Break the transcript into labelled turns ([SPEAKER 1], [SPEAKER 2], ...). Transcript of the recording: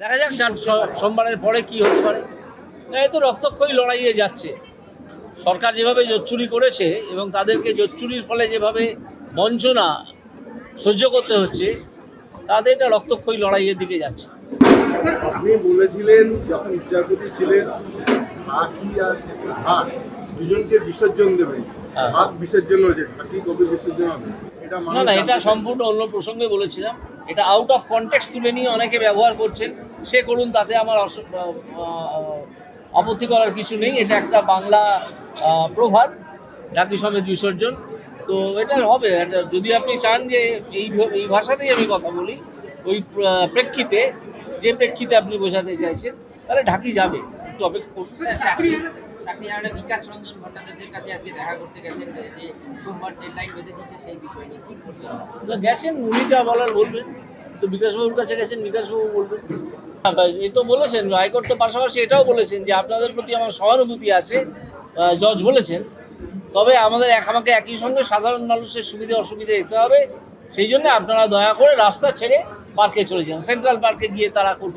[SPEAKER 1] দেখা যাক সোমবারের পরে কি হতে পারে। না এ তো রক্তক্ষয়ী লড়াইয়ে যাচ্ছে। সরকার যেভাবে জোচ্চুরি করেছে এবং তাদেরকে জোচ্চুরির ফলে যেভাবে বঞ্চনা সহ্য করতে হচ্ছে তাদের এটা রক্তক্ষয়ী লড়াইয়ের দিকে যাচ্ছে।
[SPEAKER 2] আপনি বলেছিলেন যখন বিচারপতি ছিলেন হাকি আর হাক দুজনকে বিসর্জন দেবেন।
[SPEAKER 1] হ্যাঁ।
[SPEAKER 2] হাক বিসর্জন হয়েছে হাকি কবে বিসর্জন হবে? এটা
[SPEAKER 1] না না এটা সম্পূর্ণ অন্য প্রসঙ্গে বলেছিলাম। এটা আউট অফ কনটেক্সট তুলে নিয়ে অনেকে ব্যবহার করছেন। সে করুন তাতে আমার আপত্তি করার কিছু নেই। এটা একটা বাংলা প্রভাব ডাকি সমেত বিসর্জন। তো এটা হবে। যদি আপনি চান যে এই এই ভাষাতেই আমি কথা বলি ওই প্রেক্ষিতে যে প্রেক্ষিতে আপনি বোঝাতে চাইছেন তাহলে ঢাকি যাবে। একটু অপেক্ষা করুন।
[SPEAKER 3] চাকরি চাকরি বিকাশ রঞ্জন ভট্টাচার্যের কাছে আজকে দেখা করতে গেছেন যে যে সোমবার ডেডলাইন বেঁধে দিচ্ছে সেই বিষয় নিয়ে কি করবেন
[SPEAKER 1] গেছেন উনি যা বলার বলবেন। তো বিকাশবাবুর কাছে গেছেন বিকাশবাবু বলবেন। হ্যাঁ, এই তো বলেছেন হাইকোর্ট তো পাশাপাশি এটাও বলেছেন যে আপনাদের প্রতি আমার সহানুভূতি আছে জজ বলেছেন। তবে আমাদের এক আমাকে একই সঙ্গে সাধারণ মানুষের সুবিধা অসুবিধা দিতে হবে। সেই জন্য আপনারা দয়া করে রাস্তা ছেড়ে পার্কে চলে যান সেন্ট্রাল পার্কে গিয়ে তারা